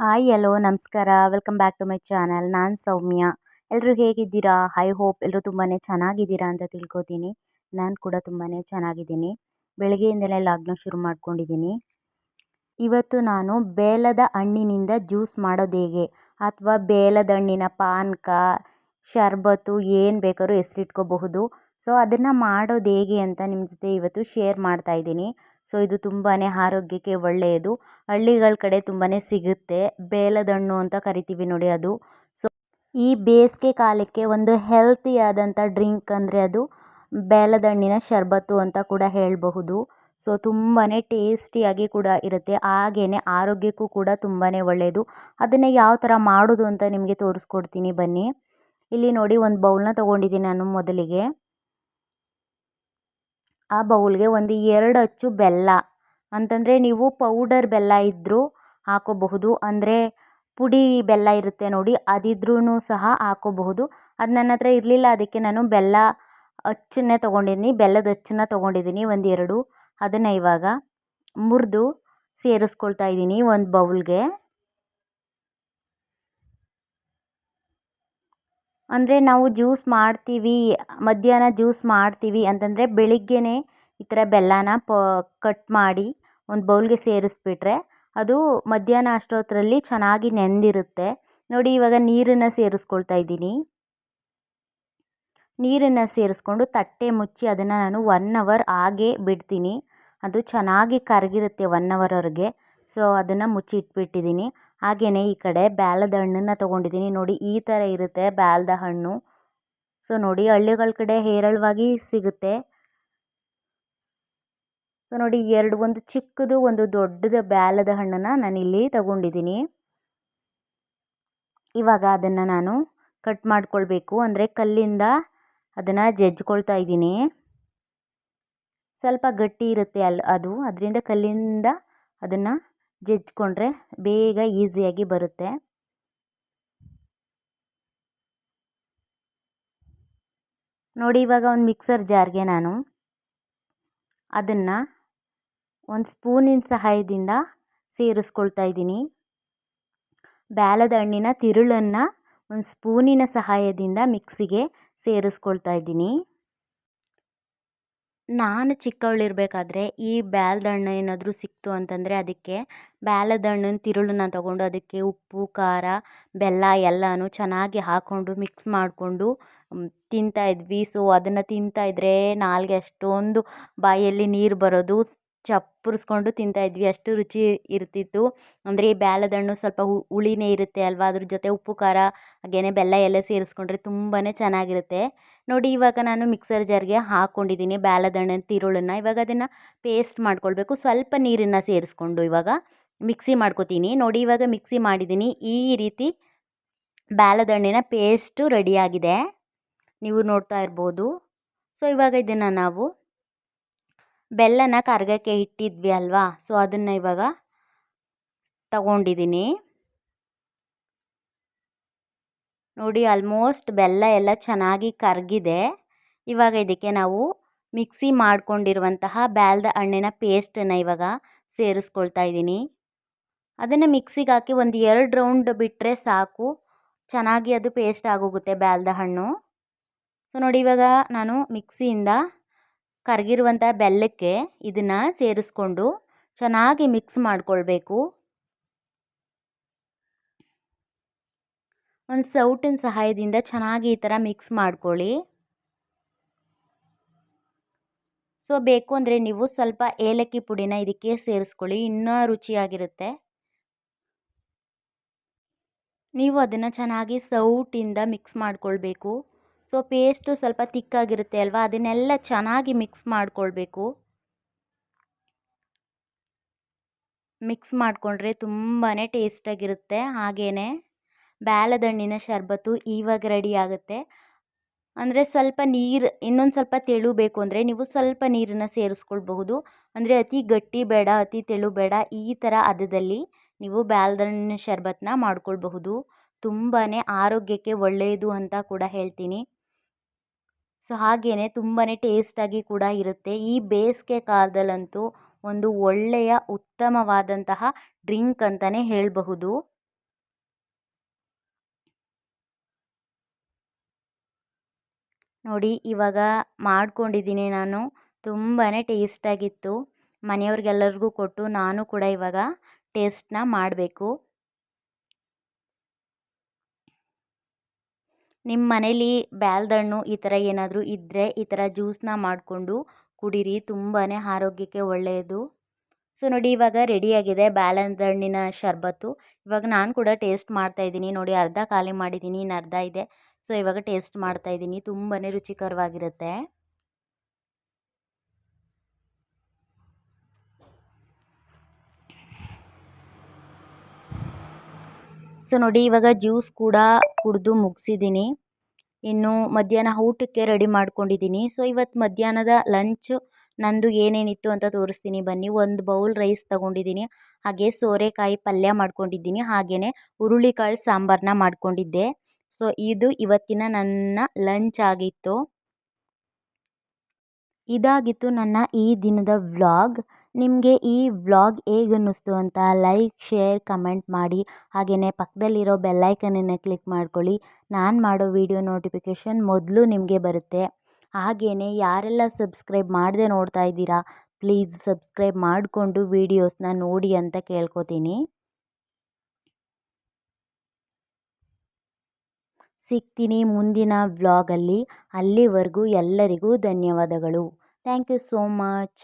Hi hello ನಮಸ್ಕಾರ. Welcome back to my channel ನಾನು ಸೌಮ್ಯ. ಎಲ್ಲರೂ ಹೇಗಿದ್ದೀರಾ? ಐ ಹೋಪ್ ಎಲ್ಲರೂ ತುಂಬಾ ಚೆನ್ನಾಗಿದ್ದೀರಾ ಅಂತ ತಿಳ್ಕೊತೀನಿ. ನಾನು ಕೂಡ ತುಂಬಾ ಚೆನ್ನಾಗಿದ್ದೀನಿ. ಬೆಳಗ್ಗೆಯಿಂದಲೇ ಲಾಗ್ನ ಶುರು ಮಾಡ್ಕೊಂಡಿದ್ದೀನಿ. ಇವತ್ತು ನಾನು ಬೇಲದ ಹಣ್ಣಿನಿಂದ ಜ್ಯೂಸ್ ಮಾಡೋದು ಹೇಗೆ? ಅಥವಾ ಬೇಲದ ಹಣ್ಣಿನ ಪಾನಕ, ಶರ್ಬತ್ತು ಏನು ಬೇಕಾದ್ರೂ ಹೆಸರಿಟ್ಕೋಬಹುದು. ಸೊ ಅದನ್ನು ಮಾಡೋದು ಹೇಗೆ ಅಂತ ನಿಮ್ಮ ಜೊತೆ ಇವತ್ತು ಶೇರ್ ಮಾಡ್ತಾ ಇದ್ದೀನಿ. ಸೊ, ಇದು ತುಂಬಾ ಆರೋಗ್ಯಕ್ಕೆ ಒಳ್ಳೆಯದು. ಹಳ್ಳಿಗಳ ಕಡೆ ತುಂಬಾ ಸಿಗುತ್ತೆ. ಬೇಲದಣ್ಣು ಅಂತ ಕರಿತೀವಿ ನೋಡಿ ಅದು. ಸೊ, ಈ ಬೇಸಿಗೆ ಕಾಲಕ್ಕೆ ಒಂದು ಹೆಲ್ತಿಯಾದಂಥ ಡ್ರಿಂಕ್ ಅಂದರೆ ಅದು ಬೇಲದಣ್ಣಿನ ಶರಬತ್ತು ಅಂತ ಕೂಡ ಹೇಳಬಹುದು. ಸೊ ತುಂಬಾ ಟೇಸ್ಟಿಯಾಗಿ ಕೂಡ ಇರುತ್ತೆ. ಹಾಗೇ ಆರೋಗ್ಯಕ್ಕೂ ಕೂಡ ತುಂಬಾ ಒಳ್ಳೆಯದು. ಅದನ್ನು ಯಾವ ಥರ ಮಾಡೋದು ಅಂತ ನಿಮಗೆ ತೋರಿಸ್ಕೊಡ್ತೀನಿ ಬನ್ನಿ. ಇಲ್ಲಿ ನೋಡಿ ಒಂದು ಬೌಲ್ನ ತೊಗೊಂಡಿದ್ದೀನಿ ನಾನು ಮೊದಲಿಗೆ. ಆ ಬೌಲ್ಗೆ ಒಂದು ಎರಡು ಅಚ್ಚು ಬೆಲ್ಲ. ಅಂತಂದರೆ ನೀವು ಪೌಡರ್ ಬೆಲ್ಲ ಇದ್ದರೂ ಹಾಕೋಬಹುದು. ಅಂದರೆ ಪುಡಿ ಬೆಲ್ಲ ಇರುತ್ತೆ ನೋಡಿ ಅದಿದ್ರೂ ಸಹ ಹಾಕೋಬಹುದು. ಅದು ನನ್ನ ಹತ್ರ ಇರಲಿಲ್ಲ, ಅದಕ್ಕೆ ನಾನು ಬೆಲ್ಲ ಅಚ್ಚನ್ನೇ ತೊಗೊಂಡಿದ್ದೀನಿ ಬೆಲ್ಲದ ಅಚ್ಚನ್ನ ತೊಗೊಂಡಿದ್ದೀನಿ ಒಂದು ಎರಡು. ಅದನ್ನು ಇವಾಗ ಮುರಿದು ಸೇರಿಸ್ಕೊಳ್ತಾ ಇದ್ದೀನಿ ಒಂದು ಬೌಲ್ಗೆ. ಅಂದರೆ ನಾವು ಜ್ಯೂಸ್ ಮಾಡ್ತೀವಿ, ಮಧ್ಯಾಹ್ನ ಜ್ಯೂಸ್ ಮಾಡ್ತೀವಿ ಅಂತಂದರೆ ಬೆಳಿಗ್ಗೆನೇ ಈ ಥರ ಬೆಲ್ಲನ ಪ, ಕಟ್ ಮಾಡಿ ಒಂದು ಬೌಲ್ಗೆ ಸೇರಿಸ್ಬಿಟ್ರೆ ಅದು ಮಧ್ಯಾಹ್ನ ಅಷ್ಟೊತ್ತರಲ್ಲಿ ಚೆನ್ನಾಗಿ ನೆಂದಿರುತ್ತೆ. ನೋಡಿ ಇವಾಗ ನೀರನ್ನು ಸೇರಿಸ್ಕೊಳ್ತಾ ಇದ್ದೀನಿ. ನೀರನ್ನು ಸೇರಿಸ್ಕೊಂಡು ತಟ್ಟೆ ಮುಚ್ಚಿ ಅದನ್ನು ನಾನು ಒನ್ ಅವರ್ ಹಾಗೆ ಬಿಡ್ತೀನಿ. ಅದು ಚೆನ್ನಾಗಿ ಕರಗಿರುತ್ತೆ ಒನ್ ಅವರ್ವರೆಗೆ ಸೊ ಅದನ್ನು ಮುಚ್ಚಿ ಹಾಗೆಯೇ ಈ ಕಡೆ ಬ್ಯಾಲದ ಹಣ್ಣನ್ನು ತೊಗೊಂಡಿದ್ದೀನಿ. ನೋಡಿ ಈ ಥರ ಇರುತ್ತೆ ಬ್ಯಾಲದ ಹಣ್ಣು. ಸೊ ನೋಡಿ ಹಳ್ಳಿಗಳ ಕಡೆ ಹೇರಳವಾಗಿ ಸಿಗುತ್ತೆ. ಸೊ ನೋಡಿ ಎರಡು, ಒಂದು ಚಿಕ್ಕದು, ಒಂದು ದೊಡ್ಡದು ಬ್ಯಾಲದ ಹಣ್ಣನ್ನು ನಾನಿಲ್ಲಿ ತಗೊಂಡಿದ್ದೀನಿ. ಇವಾಗ ಅದನ್ನು ನಾನು ಕಟ್ ಮಾಡ್ಕೊಳ್ಬೇಕು. ಅಂದರೆ ಕಲ್ಲಿಂದ ಅದನ್ನು ಜಜ್ಕೊಳ್ತಾ ಇದ್ದೀನಿ. ಸ್ವಲ್ಪ ಗಟ್ಟಿ ಇರುತ್ತೆ ಅಲ್ಲಿ ಅದು. ಅದರಿಂದ ಕಲ್ಲಿಂದ ಅದನ್ನು ಜಜ್ಜಿಕೊಂಡ್ರೆ ಬೇಗ ಈಸಿಯಾಗಿ ಬರುತ್ತೆ. ನೋಡಿ ಇವಾಗ ಒಂದು ಮಿಕ್ಸರ್ ಜಾರ್ಗೆ ನಾನು ಅದನ್ನು ಒಂದು ಸ್ಪೂನಿನ ಸಹಾಯದಿಂದ ಸೇರಿಸ್ಕೊಳ್ತಾ ಇದ್ದೀನಿ. ಬ್ಯಾಲದ ಹಣ್ಣಿನ ತಿರುಳನ್ನು ಒಂದು ಸ್ಪೂನಿನ ಸಹಾಯದಿಂದ ಮಿಕ್ಸಿಗೆ ಸೇರಿಸ್ಕೊಳ್ತಾ ಇದ್ದೀನಿ. ನಾನು ಚಿಕ್ಕವಳಿರಬೇಕಾದ್ರೆ ಈ ಬ್ಯಾಲದ ಹಣ್ಣು ಏನಾದರೂ ಸಿಕ್ತು ಅಂತಂದರೆ ಅದಕ್ಕೆ ಬ್ಯಾಲದ ಹಣ್ಣಿನ ತಿರುಳನ್ನ ತಗೊಂಡು ಅದಕ್ಕೆ ಉಪ್ಪು, ಖಾರ, ಬೆಲ್ಲ ಎಲ್ಲನೂ ಚೆನ್ನಾಗಿ ಹಾಕ್ಕೊಂಡು ಮಿಕ್ಸ್ ಮಾಡಿಕೊಂಡು ತಿಂತಾಯಿದ್ವಿ ಸೊ, ಅದನ್ನು ತಿಂತಾಯಿದ್ರೆ ನಾಲಿಗೆ ಅಷ್ಟೊಂದು ಬಾಯಲ್ಲಿ ನೀರು ಬರೋದು ಚಪ್ಪರಿಸ್ಕೊಂಡು ತಿಂತಾಯಿದ್ವಿ ಅಷ್ಟು ರುಚಿ ಇರ್ತಿತ್ತು. ಅಂದರೆ ಈ ಬ್ಯಾಲದ ಹಣ್ಣು ಸ್ವಲ್ಪ ಹುಳಿನೇ ಇರುತ್ತೆ ಅಲ್ವಾ? ಅದ್ರ ಜೊತೆ ಉಪ್ಪು, ಖಾರ, ಹಾಗೇನೆ ಬೆಲ್ಲ ಎಲ್ಲ ಸೇರಿಸ್ಕೊಂಡ್ರೆ ತುಂಬಾ ಚೆನ್ನಾಗಿರುತ್ತೆ. ನೋಡಿ, ಇವಾಗ ನಾನು ಮಿಕ್ಸರ್ ಜಾರ್ಗೆ ಹಾಕ್ಕೊಂಡಿದ್ದೀನಿ ಬ್ಯಾಲದ ಹಣ್ಣಿನ ತಿರುಳನ್ನು. ಇವಾಗ ಅದನ್ನು ಪೇಸ್ಟ್ ಮಾಡ್ಕೊಳ್ಬೇಕು. ಸ್ವಲ್ಪ ನೀರನ್ನು ಸೇರಿಸ್ಕೊಂಡು ಇವಾಗ ಮಿಕ್ಸಿ ಮಾಡ್ಕೊತೀನಿ. ನೋಡಿ, ಇವಾಗ ಮಿಕ್ಸಿ ಮಾಡಿದ್ದೀನಿ ಈ ರೀತಿ ಬ್ಯಾಲದ ಹಣ್ಣಿನ ಪೇಸ್ಟು ರೆಡಿಯಾಗಿದೆ ನೀವು ನೋಡ್ತಾ ಇರ್ಬೋದು. ಸೊ, ಇವಾಗ ಇದನ್ನು ನಾವು ಬೆಲ್ಲನ ಕರಗಕ್ಕೆ ಇಟ್ಟಿದ್ವಿ ಅಲ್ವಾ? ಸೊ ಅದನ್ನು ಇವಾಗ ತಗೊಂಡಿದ್ದೀನಿ ನೋಡಿ ಆಲ್ಮೋಸ್ಟ್ ಬೆಲ್ಲ ಎಲ್ಲ ಚೆನ್ನಾಗಿ ಕರಗಿದೆ. ಇವಾಗ ಇದಕ್ಕೆ ನಾವು ಮಿಕ್ಸಿ ಮಾಡಿಕೊಂಡಿರುವಂತಹ ಬ್ಯಾಲ್ದ ಹಣ್ಣಿನ ಪೇಸ್ಟನ್ನು ಇವಾಗ ಸೇರಿಸ್ಕೊಳ್ತಾ ಇದ್ದೀನಿ ಅದನ್ನು ಮಿಕ್ಸಿಗೆ ಹಾಕಿ ಒಂದು ಎರಡು ರೌಂಡ್ ಬಿಟ್ಟರೆ ಸಾಕು. ಚೆನ್ನಾಗಿ ಅದು ಪೇಸ್ಟ್ ಆಗೋಗುತ್ತೆ ಬ್ಯಾಲ್ದ ಹಣ್ಣು. ಸೊ ನೋಡಿ, ಇವಾಗ ನಾನು ಮಿಕ್ಸಿಯಿಂದ ಕರಗಿರುವಂಥ ಬೆಲ್ಲಕ್ಕೆ ಇದನ್ನು ಸೇರಿಸ್ಕೊಂಡು ಚೆನ್ನಾಗಿ ಮಿಕ್ಸ್ ಮಾಡಿಕೊಳ್ಬೇಕು. ಒಂದು ಸೌಟಿನ ಸಹಾಯದಿಂದ ಚೆನ್ನಾಗಿ ಈ ಥರ ಮಿಕ್ಸ್ ಮಾಡ್ಕೊಳ್ಳಿ. ಸೊ ಬೇಕು ಅಂದರೆ ನೀವು ಸ್ವಲ್ಪ ಏಲಕ್ಕಿ ಪುಡಿನ ಇದಕ್ಕೆ ಸೇರಿಸ್ಕೊಳ್ಳಿ, ಇನ್ನೂ ರುಚಿಯಾಗಿರುತ್ತೆ. ನೀವು ಅದನ್ನು ಚೆನ್ನಾಗಿ ಸೌಟಿಂದ ಮಿಕ್ಸ್ ಮಾಡಿಕೊಳ್ಬೇಕು. ಸೊ ಪೇಸ್ಟು ಸ್ವಲ್ಪ ತಿಕ್ಕಾಗಿರುತ್ತೆ ಅಲ್ವಾ? ಅದನ್ನೆಲ್ಲ ಚೆನ್ನಾಗಿ ಮಿಕ್ಸ್ ಮಾಡಿಕೊಳ್ಬೇಕು. ಮಿಕ್ಸ್ ಮಾಡಿಕೊಂಡ್ರೆ ತುಂಬಾ ಟೇಸ್ಟಾಗಿರುತ್ತೆ. ಹಾಗೆಯೇ ಬ್ಯಾಲದ ಶರ್ಬತ್ತು ಶರಬತ್ತು ಇವಾಗ ರೆಡಿ ಆಗುತ್ತೆ. ಅಂದರೆ ಸ್ವಲ್ಪ ನೀರು, ಇನ್ನೊಂದು ಸ್ವಲ್ಪ ತೆಳು ಬೇಕು ಅಂದರೆ ನೀವು ಸ್ವಲ್ಪ ನೀರನ್ನು ಸೇರಿಸ್ಕೊಳ್ಬಹುದು. ಅಂದರೆ ಅತಿ ಗಟ್ಟಿ ಬೇಡ, ಅತಿ ತೆಳು ಬೇಡ, ಈ ಥರ ಹದದಲ್ಲಿ ನೀವು ಬ್ಯಾಲದ ಹಣ್ಣಿನ ಶರಬತ್ತನ್ನ ಮಾಡ್ಕೊಳ್ಬಹುದು. ತುಂಬಾ ಆರೋಗ್ಯಕ್ಕೆ ಒಳ್ಳೆಯದು ಅಂತ ಕೂಡ ಹೇಳ್ತೀನಿ. ಸೊ ಹಾಗೇ ತುಂಬಾ ಟೇಸ್ಟಾಗಿ ಕೂಡ ಇರುತ್ತೆ. ಈ ಬೇಸಿಗೆ ಕಾಲದಲ್ಲಂತೂ ಒಂದು ಒಳ್ಳೆಯ ಉತ್ತಮವಾದಂತಹ ಡ್ರಿಂಕ್ ಅಂತಲೇ ಹೇಳಬಹುದು. ನೋಡಿ, ಇವಾಗ ಮಾಡ್ಕೊಂಡಿದ್ದೀನಿ ನಾನು. ತುಂಬಾ ಟೇಸ್ಟಾಗಿತ್ತು. ಮನೆಯವ್ರಿಗೆಲ್ಲರಿಗೂ ಕೊಟ್ಟು ನಾನು ಕೂಡ ಇವಾಗ ಟೇಸ್ಟನ್ನ ಮಾಡಬೇಕು. ನಿಮ್ಮ ಮನೇಲಿ ಬ್ಯಾಲ್ದಣ್ಣು ಈ ಥರ ಏನಾದರೂ ಇದ್ದರೆ ಈ ಥರ ಜ್ಯೂಸ್ನ ಮಾಡಿಕೊಂಡು ಕುಡೀರಿ ತುಂಬಾ ಆರೋಗ್ಯಕ್ಕೆ ಒಳ್ಳೆಯದು ಸೊ, ನೋಡಿ ಇವಾಗ ರೆಡಿಯಾಗಿದೆ ಹಣ್ಣಿನ ಶರಬತ್ತು. ಇವಾಗ ನಾನು ಕೂಡ ಟೇಸ್ಟ್ ಮಾಡ್ತಾಯಿದ್ದೀನಿ ನೋಡಿ ಅರ್ಧ ಖಾಲಿ ಮಾಡಿದ್ದೀನಿ ಇನ್ನು ಅರ್ಧ ಇದೆ. ಸೊ, ಇವಾಗ ಟೇಸ್ಟ್ ಮಾಡ್ತಾಯಿದ್ದೀನಿ ತುಂಬಾ ರುಚಿಕರವಾಗಿರುತ್ತೆ. ಸೊ ನೋಡಿ ಇವಾಗ ಜ್ಯೂಸ್ ಕೂಡ ಕುಡಿದು ಮುಗಿಸಿದ್ದೀನಿ ಇನ್ನು ಮಧ್ಯಾಹ್ನ ಊಟಕ್ಕೆ ರೆಡಿ ಮಾಡ್ಕೊಂಡಿದ್ದೀನಿ ಸೊ ಇವತ್ತು ಮಧ್ಯಾಹ್ನದ ಲಂಚ್ ನಂದು ಏನೇನಿತ್ತು ಅಂತ ತೋರಿಸ್ತೀನಿ ಬನ್ನಿ. ಒಂದು ಬೌಲ್ ರೈಸ್ ತಗೊಂಡಿದ್ದೀನಿ ಹಾಗೆ ಸೋರೆಕಾಯಿ ಪಲ್ಯ ಮಾಡ್ಕೊಂಡಿದ್ದೀನಿ ಹಾಗೆಯೇ ಹುರುಳಿಕಾಳು ಸಾಂಬಾರನ್ನ ಮಾಡ್ಕೊಂಡಿದ್ದೆ. ಸೊ ಇದು ಇವತ್ತಿನ ನನ್ನ ಲಂಚ್ ಆಗಿತ್ತು. ಇದಾಗಿತ್ತು ನನ್ನ ಈ ದಿನದ ವ್ಲಾಗ್ ನಿಮಗೆ ಈ ವ್ಲಾಗ್ ಹೇಗೆ ಅನ್ನಿಸ್ತು ಅಂತ ಲೈಕ್, ಶೇರ್, ಕಮೆಂಟ್ ಮಾಡಿ. ಹಾಗೆಯೇ ಪಕ್ಕದಲ್ಲಿರೋ ಬೆಲ್ಲೈಕನನ್ನು ಕ್ಲಿಕ್ ಮಾಡ್ಕೊಳ್ಳಿ. ನಾನು ಮಾಡೋ ವಿಡಿಯೋ ನೋಟಿಫಿಕೇಷನ್ ಮೊದಲು ನಿಮಗೆ ಬರುತ್ತೆ. ಹಾಗೆಯೇ ಯಾರೆಲ್ಲ ಸಬ್ಸ್ಕ್ರೈಬ್ ಮಾಡದೆ ನೋಡ್ತಾ ಇದ್ದೀರಾ, ಪ್ಲೀಸ್ ಸಬ್ಸ್ಕ್ರೈಬ್ ಮಾಡಿಕೊಂಡು ವೀಡಿಯೋಸ್ನ ನೋಡಿ ಅಂತ ಕೇಳ್ಕೊತೀನಿ. ಸಿಗ್ತೀನಿ ಮುಂದಿನ ವ್ಲಾಗಲ್ಲಿ. ಅಲ್ಲಿವರೆಗೂ ಎಲ್ಲರಿಗೂ ಧನ್ಯವಾದಗಳು. Thank you so much.